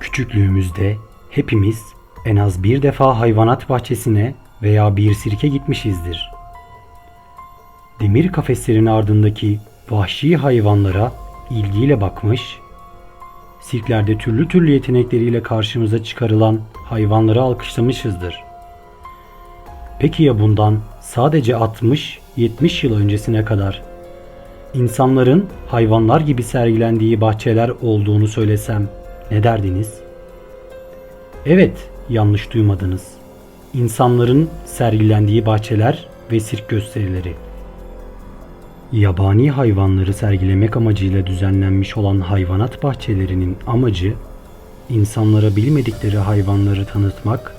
Küçüklüğümüzde hepimiz en az bir defa hayvanat bahçesine veya bir sirke gitmişizdir. Demir kafeslerin ardındaki vahşi hayvanlara ilgiyle bakmış, sirklerde türlü türlü yetenekleriyle karşımıza çıkarılan hayvanları alkışlamışızdır. Peki ya bundan sadece 60-70 yıl öncesine kadar insanların hayvanlar gibi sergilendiği bahçeler olduğunu söylesem ne derdiniz? Evet, yanlış duymadınız. İnsanların sergilendiği bahçeler ve sirk gösterileri. Yabani hayvanları sergilemek amacıyla düzenlenmiş olan hayvanat bahçelerinin amacı insanlara bilmedikleri hayvanları tanıtmak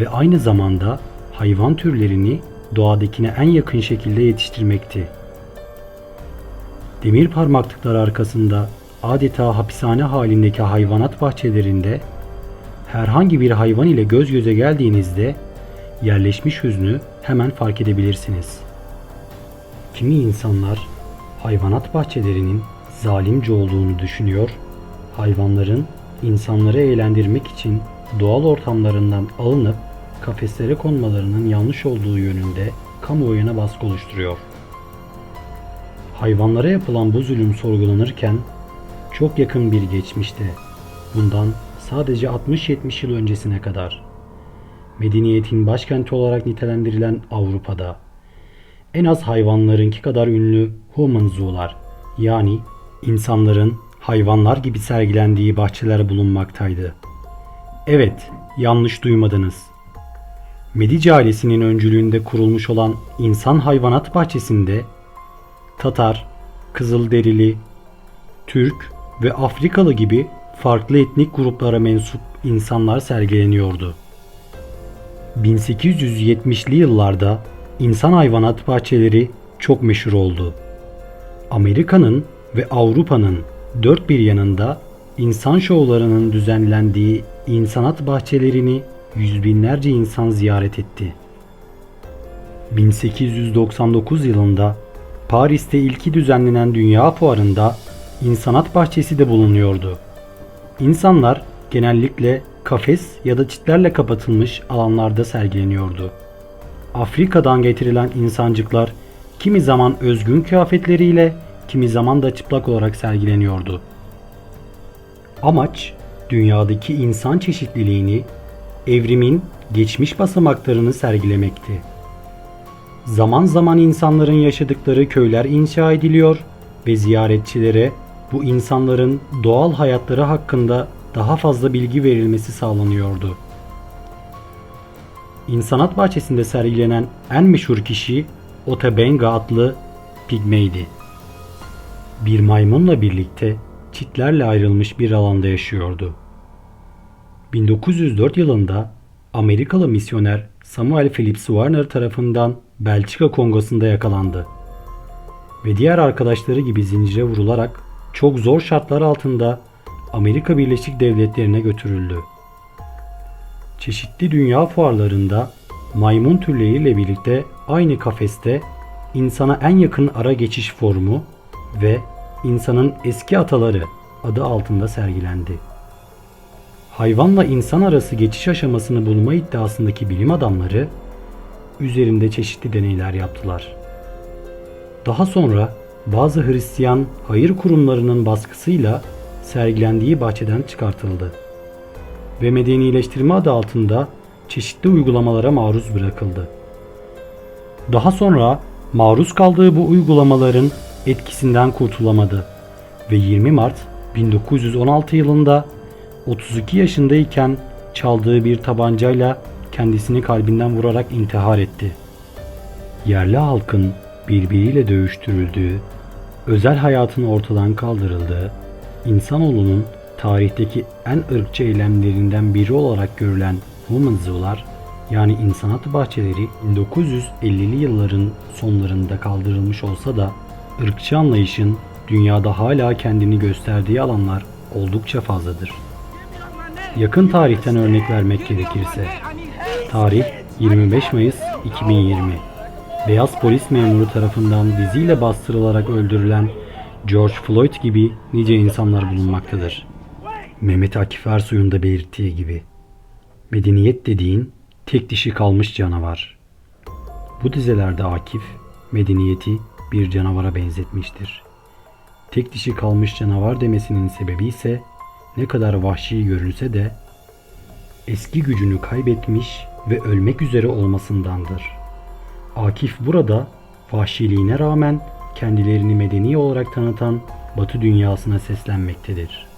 ve aynı zamanda hayvan türlerini doğadakine en yakın şekilde yetiştirmekti. Demir parmaklıklar arkasında adeta hapishane halindeki hayvanat bahçelerinde herhangi bir hayvan ile göz göze geldiğinizde yerleşmiş hüznü hemen fark edebilirsiniz. Kimi insanlar hayvanat bahçelerinin zalimce olduğunu düşünüyor, hayvanların insanları eğlendirmek için doğal ortamlarından alınıp kafeslere konmalarının yanlış olduğu yönünde kamuoyuna baskı oluşturuyor. Hayvanlara yapılan bu zulüm sorgulanırken çok yakın bir geçmişte, bundan sadece 60-70 yıl öncesine kadar medeniyetin başkenti olarak nitelendirilen Avrupa'da en az hayvanlarınki kadar ünlü human zoo'lar yani insanların hayvanlar gibi sergilendiği bahçeler bulunmaktaydı. Evet, yanlış duymadınız. Medici ailesinin öncülüğünde kurulmuş olan insan hayvanat bahçesinde Tatar, Kızılderili, Türk ve Afrikalı gibi farklı etnik gruplara mensup insanlar sergileniyordu. 1870'li yıllarda insan hayvanat bahçeleri çok meşhur oldu. Amerika'nın ve Avrupa'nın dört bir yanında insan şovlarının düzenlendiği insanat bahçelerini yüz binlerce insan ziyaret etti. 1899 yılında Paris'te ilki düzenlenen Dünya Fuarı'nda insanat bahçesi de bulunuyordu. İnsanlar genellikle kafes ya da çitlerle kapatılmış alanlarda sergileniyordu. Afrika'dan getirilen insancıklar kimi zaman özgün kıyafetleriyle, kimi zaman da çıplak olarak sergileniyordu. Amaç dünyadaki insan çeşitliliğini, evrimin geçmiş basamaklarını sergilemekti. Zaman zaman insanların yaşadıkları köyler inşa ediliyor ve ziyaretçilere bu insanların doğal hayatları hakkında daha fazla bilgi verilmesi sağlanıyordu. İnsanat bahçesinde sergilenen en meşhur kişi Otabenga adlı pigmeydi. Bir maymunla birlikte çitlerle ayrılmış bir alanda yaşıyordu. 1904 yılında Amerikalı misyoner Samuel Phillips Warner tarafından Belçika Kongosu'nda yakalandı. Ve diğer arkadaşları gibi zincire vurularak çok zor şartlar altında Amerika Birleşik Devletleri'ne götürüldü. Çeşitli dünya fuarlarında maymun türleriyle birlikte aynı kafeste insana en yakın ara geçiş formu ve insanın eski ataları adı altında sergilendi. Hayvanla insan arası geçiş aşamasını bulma iddiasındaki bilim adamları üzerinde çeşitli deneyler yaptılar. Daha sonra bazı Hristiyan hayır kurumlarının baskısıyla sergilendiği bahçeden çıkartıldı ve medenileştirme adı altında çeşitli uygulamalara maruz bırakıldı. Daha sonra maruz kaldığı bu uygulamaların etkisinden kurtulamadı ve 20 Mart 1916 yılında 32 yaşındayken çaldığı bir tabancayla kendisini kalbinden vurarak intihar etti. Yerli halkın birbiriyle dövüştürüldüğü, özel hayatın ortadan kaldırıldığı, insanoğlunun tarihteki en ırkçı eylemlerinden biri olarak görülen Human Zoo'lar yani insanat bahçeleri 1950'li yılların sonlarında kaldırılmış olsa da ırkçı anlayışın dünyada hala kendini gösterdiği alanlar oldukça fazladır. Yakın tarihten örnek vermek gerekirse tarih 25 Mayıs 2020 beyaz polis memuru tarafından diziyle bastırılarak öldürülen George Floyd gibi nice insanlar bulunmaktadır. Mehmet Akif Ersoy'un da belirttiği gibi. Medeniyet dediğin tek dişi kalmış canavar. Bu dizelerde Akif medeniyeti bir canavara benzetmiştir. Tek dişi kalmış canavar demesinin sebebi ise ne kadar vahşi görünse de eski gücünü kaybetmiş ve ölmek üzere olmasındandır. Akif burada vahşiliğine rağmen kendilerini medeni olarak tanıtan Batı dünyasına seslenmektedir.